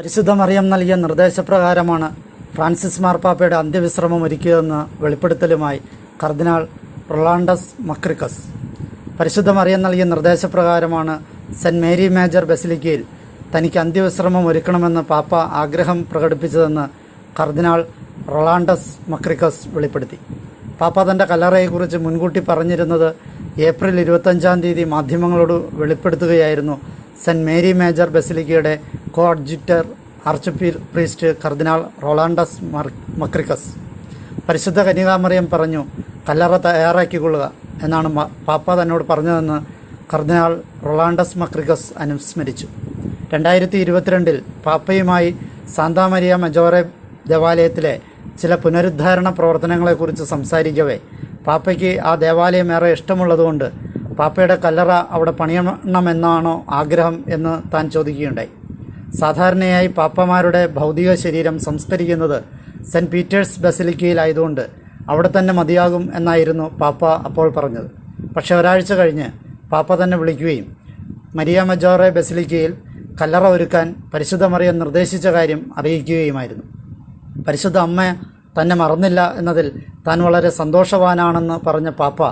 പരിശുദ്ധ മറിയം നൽകിയ നിർദ്ദേശപ്രകാരമാണ് ഫ്രാൻസിസ് മാർപ്പാപ്പയുടെ അന്ത്യവിശ്രമം ഒരുക്കിയതെന്ന് വെളിപ്പെടുത്തലുമായി കർദിനാൾ റൊളാണ്ടസ് മക്രിക്കസ്. പരിശുദ്ധ മറിയം നൽകിയ നിർദ്ദേശപ്രകാരമാണ് സെന്റ് മേരി മേജർ ബസിലിക്കയിൽ തനിക്ക് അന്ത്യവിശ്രമം ഒരുക്കണമെന്ന് പാപ്പ ആഗ്രഹം പ്രകടിപ്പിച്ചതെന്ന് കർദിനാൾ റൊളാണ്ടസ് മക്രിക്കസ് വെളിപ്പെടുത്തി. പാപ്പ തന്റെ കല്ലറയെക്കുറിച്ച് മുൻകൂട്ടി പറഞ്ഞിരുന്നത് ഏപ്രിൽ ഇരുപത്തഞ്ചാം തീയതി മാധ്യമങ്ങളോട് വെളിപ്പെടുത്തുകയായിരുന്നു സെന്റ് മേരി മേജർ ബസിലിക്കയുടെ കോഡ്ജിറ്റർ ആർച്ച് പ്രീസ്റ്റ് കർദിനാൾ റൊളാണ്ടസ് മക്രിക്കസ്. പരിശുദ്ധ കന്യകാമറിയം പറഞ്ഞു കല്ലറ തയ്യാറാക്കിക്കൊള്ളുക എന്നാണ് പാപ്പ തന്നോട് പറഞ്ഞതെന്ന് കർദിനാൾ റൊളാണ്ടസ് മക്രിക്കസ് അനുസ്മരിച്ചു. രണ്ടായിരത്തി ഇരുപത്തിരണ്ടിൽ പാപ്പയുമായി സാന്താമരിയ മജോറെ ദേവാലയത്തിലെ ചില പുനരുദ്ധാരണ പ്രവർത്തനങ്ങളെക്കുറിച്ച് സംസാരിക്കവേ പാപ്പയ്ക്ക് ആ ദേവാലയം ഏറെ ഇഷ്ടമുള്ളതുകൊണ്ട് പാപ്പയുടെ കല്ലറ അവിടെ പണിയണമെന്നാണോ ആഗ്രഹം എന്ന് താൻ ചോദിക്കുകയുണ്ടായി. സാധാരണയായി പാപ്പമാരുടെ ഭൗതിക ശരീരം സംസ്കരിക്കുന്നത് സെന്റ് പീറ്റേഴ്സ് ബസിലിക്കയിലായതുകൊണ്ട് അവിടെ തന്നെ മതിയാകും എന്നായിരുന്നു പാപ്പ അപ്പോൾ പറഞ്ഞത്. പക്ഷേ ഒരാഴ്ച കഴിഞ്ഞ് പാപ്പ തന്നെ വിളിക്കുകയും മരിയ മജോറെ ബസിലിക്കയിൽ കല്ലറ ഒരുക്കാൻ പരിശുദ്ധ മറിയം നിർദ്ദേശിച്ച കാര്യം അറിയിക്കുകയുമായിരുന്നു. പരിശുദ്ധ അമ്മ തന്നെ മറന്നില്ല എന്നതിൽ താൻ വളരെ സന്തോഷവാനാണെന്ന് പറഞ്ഞ പാപ്പ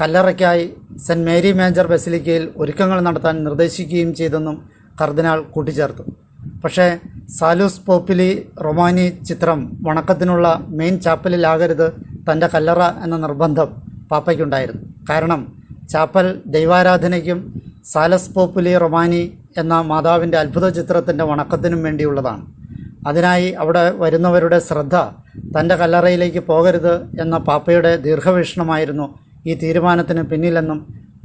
കല്ലറയ്ക്കായി സെന്റ് മേരി മേജർ ബസിലിക്കയിൽ ഒരുക്കങ്ങൾ നടത്താൻ നിർദ്ദേശിക്കുകയും ചെയ്തെന്നും കർദിനാൾ കൂട്ടിച്ചേർത്തു. പക്ഷേ സാലൂസ് പോപ്പിലി റൊമാനി ചിത്രം വണക്കത്തിനുള്ള മെയിൻ ചാപ്പലിലാകരുത് തന്റെ കല്ലറ എന്ന നിർബന്ധം പാപ്പയ്ക്കുണ്ടായിരുന്നു. കാരണം ചാപ്പൽ ദൈവാരാധനയ്ക്കും സാലസ് പോപ്പുലി റൊമാനി എന്ന മാതാവിന്റെ അത്ഭുത ചിത്രത്തിന്റെ വണക്കത്തിനും വേണ്ടിയുള്ളതാണ്. അതിനായി അവിടെ വരുന്നവരുടെ ശ്രദ്ധ തന്റെ കല്ലറയിലേക്ക് പോകരുത് എന്ന പാപ്പയുടെ ദീർഘവീക്ഷണമായിരുന്നു ഈ തീരുമാനത്തിന് പിന്നിലെന്നും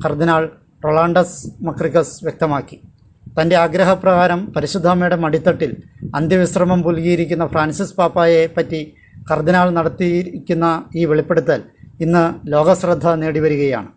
കർദിനാൾ റൊളാണ്ടസ് മക്രിക്കസ് വ്യക്തമാക്കി. തന്റെ ആഗ്രഹപ്രകാരം പരിശുദ്ധാമ്മയുടെ മടിത്തട്ടിൽ അന്ത്യവിശ്രമം പുൽകിയിരിക്കുന്ന ഫ്രാൻസിസ് പാപ്പായെ പറ്റി കർദിനാൾ നടത്തിയിരിക്കുന്ന ഈ വെളിപ്പെടുത്തൽ ഇന്ന് ലോകശ്രദ്ധ നേടിവരികയാണ്.